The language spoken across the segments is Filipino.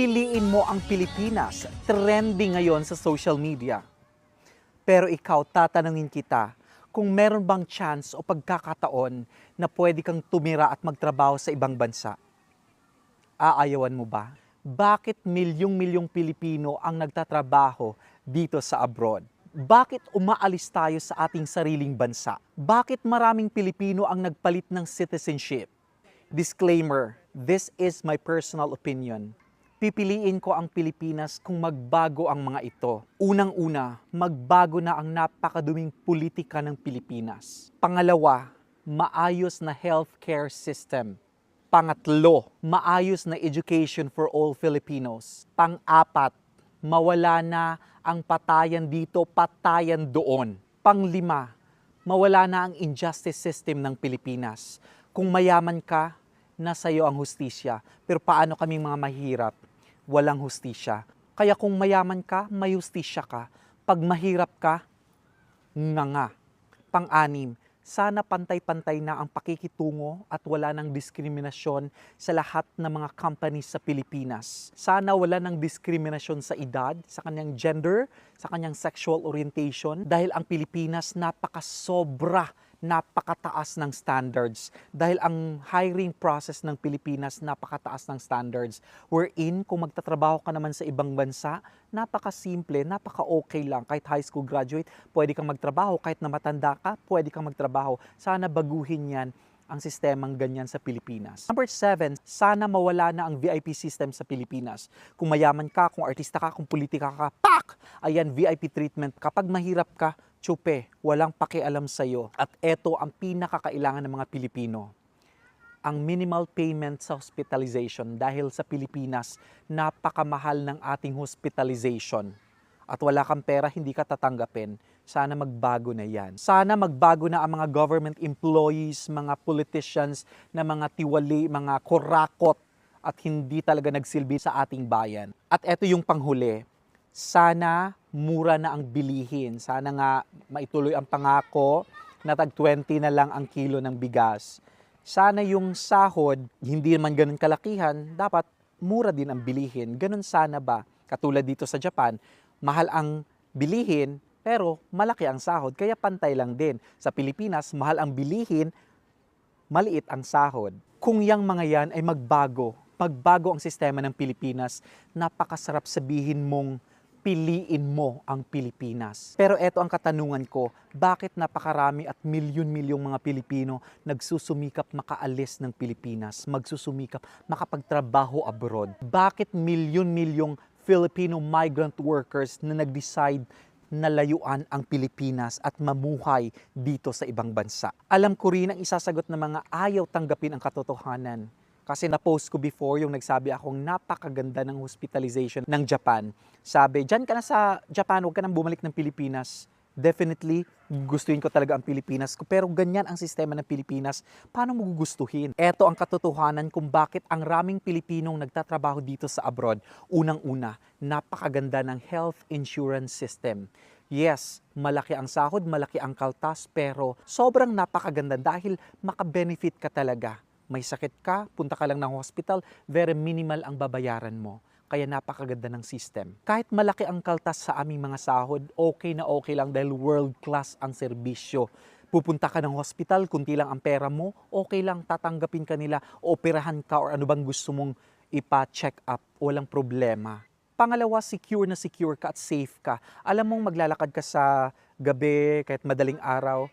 Piliin mo ang Pilipinas. Trending ngayon sa social media. Pero ikaw, tatanungin kita, kung meron bang chance o pagkakataon na pwede kang tumira at magtrabaho sa ibang bansa, aayawan mo ba? Bakit milyong-milyong Pilipino ang nagtatrabaho dito sa abroad? Bakit umaalis tayo sa ating sariling bansa? Bakit maraming Pilipino ang nagpalit ng citizenship? Disclaimer, this is my personal opinion. Pipiliin ko ang Pilipinas kung magbago ang mga ito. Unang-una, magbago na ang napakaduming politika ng Pilipinas. Pangalawa, maayos na healthcare system. Pangatlo, maayos na education for all Filipinos. Pang-apat, mawala na ang patayan dito, patayan doon. Panglima, mawala na ang injustice system ng Pilipinas. Kung mayaman ka, nasa iyo ang hustisya. Pero paano kaming mga mahirap? Walang hustisya. Kaya kung mayaman ka, may hustisya ka. Pag mahirap ka, nga nga. Pang-anim, sana pantay-pantay na ang pakikitungo at wala ng diskriminasyon sa lahat ng mga companies sa Pilipinas. Sana wala ng diskriminasyon sa edad, sa kanyang gender, sa kanyang sexual orientation dahil ang Pilipinas napakasobra napakataas ng standards dahil ang hiring process ng Pilipinas napakataas ng standards wherein kung magtatrabaho ka naman sa ibang bansa napakasimple, napaka-okay lang kahit high school graduate, pwede kang magtrabaho kahit na matanda ka, pwede kang magtrabaho sana baguhin yan ang sistemang ganyan sa Pilipinas. Number seven, sana mawala na ang VIP system sa Pilipinas. Kung mayaman ka, kung artista ka, kung politika ka, pak! Ayan, VIP treatment. Kapag mahirap ka, tsupe, walang pakialam sa'yo. At eto ang pinakakailangan ng mga Pilipino. Ang minimal payment sa hospitalization dahil sa Pilipinas, napakamahal ng ating hospitalization. At wala kang pera, hindi ka tatanggapin. Sana magbago na yan. Sana magbago na ang mga government employees, mga politicians, na mga tiwali, mga kurakot at hindi talaga nagsilbi sa ating bayan. At eto yung panghuli, sana mura na ang bilihin. Sana nga maituloy ang pangako na tag 20 na lang ang kilo ng bigas. Sana yung sahod, hindi naman ganun kalakihan, dapat mura din ang bilihin. Ganun sana ba? Katulad dito sa Japan, mahal ang bilihin, pero malaki ang sahod, kaya pantay lang din. Sa Pilipinas, mahal ang bilihin, maliit ang sahod. Kung yang mga yan ay magbago, magbago ang sistema ng Pilipinas, napakasarap sabihin mong piliin mo ang Pilipinas. Pero eto ang katanungan ko, bakit napakarami at milyon-milyong mga Pilipino nagsusumikap makaalis ng Pilipinas, magsusumikap makapagtrabaho abroad? Bakit milyon-milyong Filipino migrant workers na nag-decide na layuan ang Pilipinas at mamuhay dito sa ibang bansa. Alam ko rin ang isasagot ng mga ayaw tanggapin ang katotohanan. Kasi na-post ko before yung nagsabi akong napakaganda ng hospitalization ng Japan. Sabi, dyan ka na sa Japan, huwag ka nang bumalik ng Pilipinas. Definitely, gustuhin ko talaga ang Pilipinas ko. Pero ganyan ang sistema ng Pilipinas. Paano mo gugustuhin? Ito ang katotohanan kung bakit ang raming Pilipinong nagtatrabaho dito sa abroad. Unang-una, napakaganda ng health insurance system. Yes, malaki ang sahod, malaki ang kaltas, pero sobrang napakaganda dahil makabenefit ka talaga. May sakit ka, punta ka lang ng hospital, very minimal ang babayaran mo kaya napakaganda ng system. Kahit malaki ang kaltas sa aming mga sahod, okay na okay lang dahil world class ang serbisyo. Pupunta ka ng hospital, kunti lang ang pera mo, okay lang, tatanggapin ka nila, operahan ka or ano bang gusto mong ipa-check up, walang problema. Pangalawa, secure na secure ka at safe ka. Alam mong maglalakad ka sa gabi, kahit madaling araw,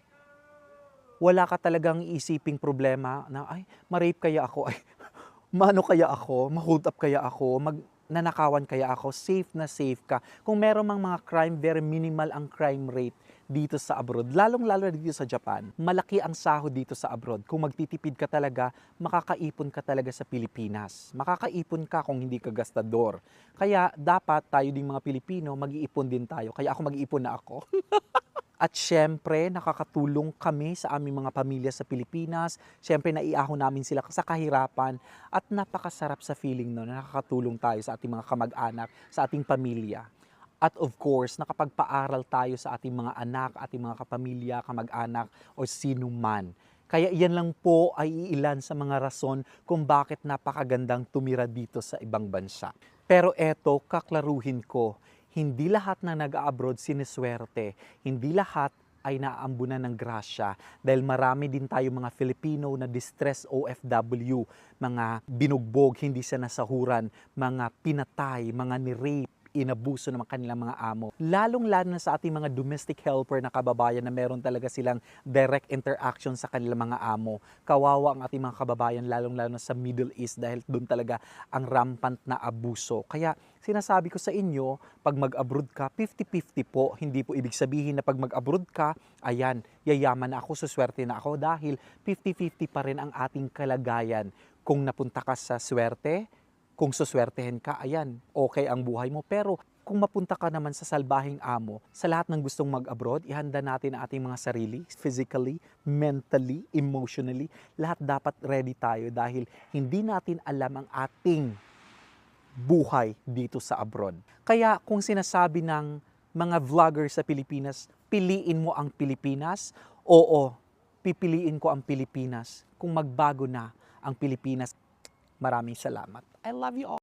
wala ka talagang isiping problema na, ay, ma-rape kaya ako, ay, maano kaya ako, ma-hold up kaya ako, mag, nanakawan kaya ako, safe na safe ka. Kung meron mang mga crime, very minimal ang crime rate dito sa abroad. Lalong-lalo dito sa Japan, malaki ang sahod dito sa abroad. Kung magtitipid ka talaga, makakaipon ka talaga sa Pilipinas. Makakaipon ka kung hindi ka gastador. Kaya dapat tayo ding mga Pilipino, mag-iipon din tayo. Kaya ako mag-iipon na ako. At syempre, nakakatulong kami sa aming mga pamilya sa Pilipinas. Syempre, naiahon namin sila sa kahirapan. At napakasarap sa feeling no, na nakakatulong tayo sa ating mga kamag-anak, sa ating pamilya. At of course, nakapagpaaral tayo sa ating mga anak, ating mga kapamilya, kamag-anak, o sino man. Kaya iyan lang po ay iilan sa mga rason kung bakit napakagandang tumira dito sa ibang bansa. Pero eto, kaklaruhin ko, hindi lahat na nag-abroad siniswerte. Hindi lahat ay naaambunan ng grasya dahil marami din tayo mga Filipino na distress OFW, mga binugbog, hindi sa nasahuran, mga pinatay, mga ni-rape, inabuso ng kanilang mga amo. Lalong-lalo na sa ating mga domestic helper na kababayan na meron talaga silang direct interaction sa kanilang mga amo. Kawawa ang ating mga kababayan, lalong-lalo na sa Middle East dahil doon talaga ang rampant na abuso. Kaya sinasabi ko sa inyo, pag mag-abroad ka, 50-50 po. Hindi po ibig sabihin na pag mag-abroad ka, ayan, yayaman na ako, suswerte na ako dahil 50-50 pa rin ang ating kalagayan. Kung napunta ka sa swerte, kung suswertehin ka, ayan, okay ang buhay mo. Pero kung mapunta ka naman sa salbahing amo, sa lahat ng gustong mag-abroad, ihanda natin ang ating mga sarili, physically, mentally, emotionally, lahat dapat ready tayo dahil hindi natin alam ang ating buhay dito sa abroad. Kaya kung sinasabi ng mga vlogger sa Pilipinas, piliin mo ang Pilipinas, oo, pipiliin ko ang Pilipinas kung magbago na ang Pilipinas. Maraming salamat. I love you all.